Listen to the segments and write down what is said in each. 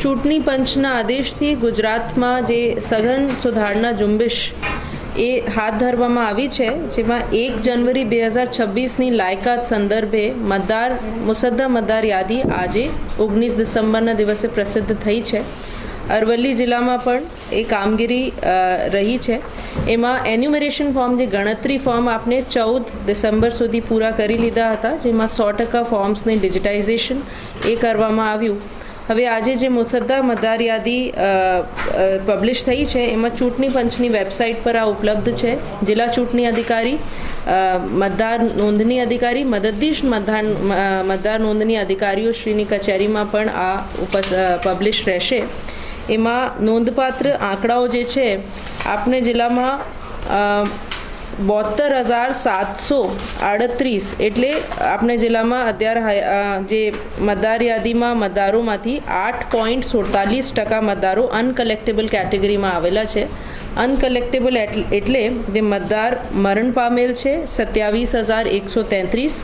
ચૂંટણી પંચના આદેશથી ગુજરાતમાં જે સઘન સુધારણા ઝુંબેશ એ હાથ ધરવામાં આવી છે, જેમાં એક જનવરી બે હજાર છવ્વીસની લાયકાત સંદર્ભે મતદાર મુસદ્દા મતદાર યાદી આજે ઓગણીસ ડિસેમ્બરના દિવસે પ્રસિદ્ધ થઈ છે. અરવલ્લી જિલ્લામાં પણ એ કામગીરી રહી છે. એમાં એન્યુમરેશન ફોર્મ જે ગણતરી ફોર્મ આપણે ચૌદ ડિસેમ્બર સુધી પૂરા કરી લીધા હતા, જેમાં સો ટકા ફોર્મ્સની ડિજિટાઇઝેશન એ કરવામાં આવ્યું. હવે આજે જે મુસદ્દા મતદાર યાદી પબ્લિશ થઈ છે, એમાં ચૂંટણી પંચની વેબસાઇટ પર આ ઉપલબ્ધ છે. જિલ્લા ચૂંટણી અધિકારી મતદાર નોંધણી અધિકારી, મદદનીશ મતદાન મતદાર નોંધણી અધિકારીઓ શ્રીની કચેરીમાં પણ આ પબ્લિશ રહેશે. એમાં નોંધપાત્ર આંકડાઓ જે છે આપણે જિલ્લામાં બોતેર હજાર સાતસો આડત્રીસ એટલે આપણે જિલ્લામાં અત્યારે જે મતદાર યાદીમાં મતદારોમાંથી આઠ પોઈન્ટ સુડતાલીસ ટકા મતદારો અનકલેક્ટેબલ કેટેગરીમાં આવેલા છે. અનકલેક્ટેબલ એટલે જે મતદાર મરણ પામેલ છે, સત્યાવીસ હજાર એકસો તેત્રીસ,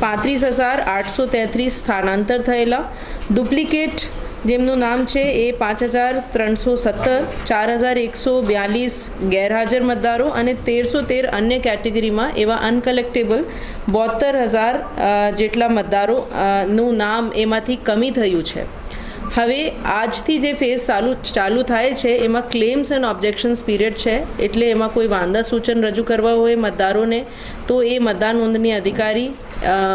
પાંત્રીસ હજાર આઠસો તેત્રીસ સ્થાનાંતર થયેલા. ડુપ્લિકેટ જેમનું નામ છે એ પાંચ હજાર ત્રણસો સત્તર, ચાર હજાર એકસો બ્યાલીસ ગેરહાજર મતદારો અને તેરસો તેર અન્ય કેટેગરીમાં એવા અનકલેક્ટેબલ બોતેર હજાર જેટલા મતદારો નું નામ એમાંથી કમી થયું છે. હવે આજથી જે ફેઝ ચાલુ ચાલુ થાય છે, એમાં ક્લેમ્સ એન્ડ ઓબ્જેક્શન્સ પીરિયડ છે, એટલે એમાં કોઈ વાંધા સૂચન રજૂ કરવા હોય, મતદારોને, તો એ મતદાર નોંધણી અધિકારી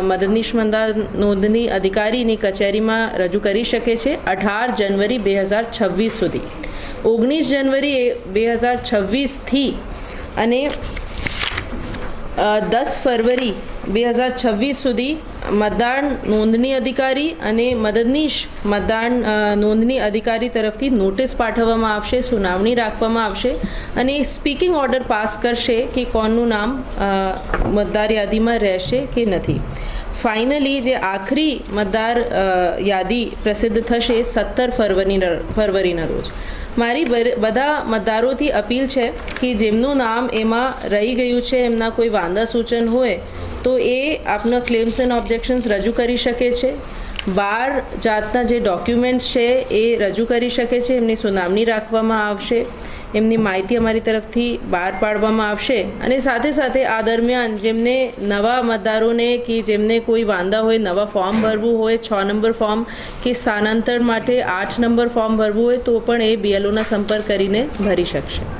મદદનીશ મતદાર નોંધણી અધિકારીની કચેરીમાં રજૂ કરી શકે છે, અઢાર જનવરી બે હજાર છવ્વીસ સુધી. ઓગણીસ જનવરી બે હજાર છવ્વીસથી અને દસ ફરવરી બે હજાર છવ્વીસ સુધી મતદાન નોંધણી અધિકારી અને મદદનીશ મતદાન નોંધણી અધિકારી તરફથી નોટિસ પાઠવવામાં આવશે, સુનાવણી રાખવામાં આવશે અને સ્પીકિંગ ઓર્ડર પાસ કરશે કે કોનનું નામ મતદાર યાદીમાં રહેશે કે નથી. ફાઇનલી જે આખરી મતદાર યાદી પ્રસિદ્ધ થશે સત્તર ફરવરીના ફરવરીના રોજ. મારી બધા મતદારોથી અપીલ છે કે જેમનું નામ એમાં રહી ગયું છે, એમના કોઈ વાંધા સૂચન હોય, તો એ આપના ક્લેમ્સ એન્ડ ઓબ્જેક્શન્સ રજૂ કરી શકે છે. બાર જાતના જે ડોક્યુમેન્ટ્સ છે એ રજૂ કરી શકે છે, એમની સુનાવણી રાખવામાં આવશે, એમની માહિતી અમારી તરફથી બહાર પાડવામાં આવશે અને સાથે સાથે આ દરમિયાન જેમને નવા મતદારોને કે જેમને કોઈ વાંધા હોય, નવા ફોર્મ ભરવું હોય, છ નંબર ફોર્મ કે સ્થાનાંતર માટે આઠ નંબર ફોર્મ ભરવું હોય તો પણ એ બીએલઓના સંપર્ક કરીને ભરી શકશે.